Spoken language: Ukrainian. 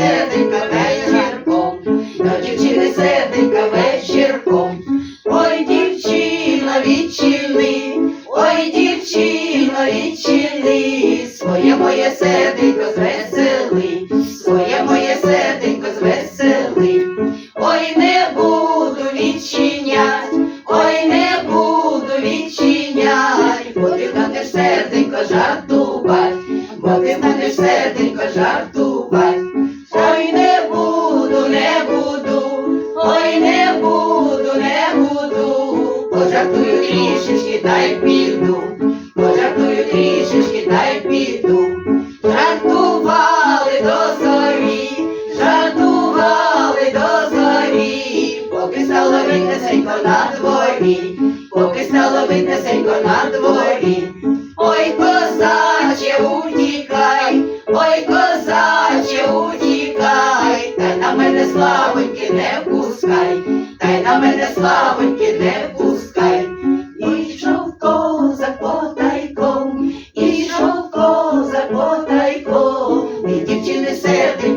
сиденька вечірком, до дівчини сиденька вечірком. Ой, дівчина, відчини, ой, дівчина, відчини, своє моє седенько звесели, своє моє седенько звесели. Ой, не буду відчинять, ой, не буду відчинять, бо ти будеш серденько жартувати, бо ти будеш серденько жартувати. Пожартую трішечки, та й піду, пожартую трішечки, та й піду. Жартували до зорі, жартували до зорі, поки стало вітнесенько на дворі, поки стало вітнесенько на дворі. Ой, козаче, утікай, ой, козаче, утікай, та на мене славоньки не пускай, та й на мене славоньки не Get you to say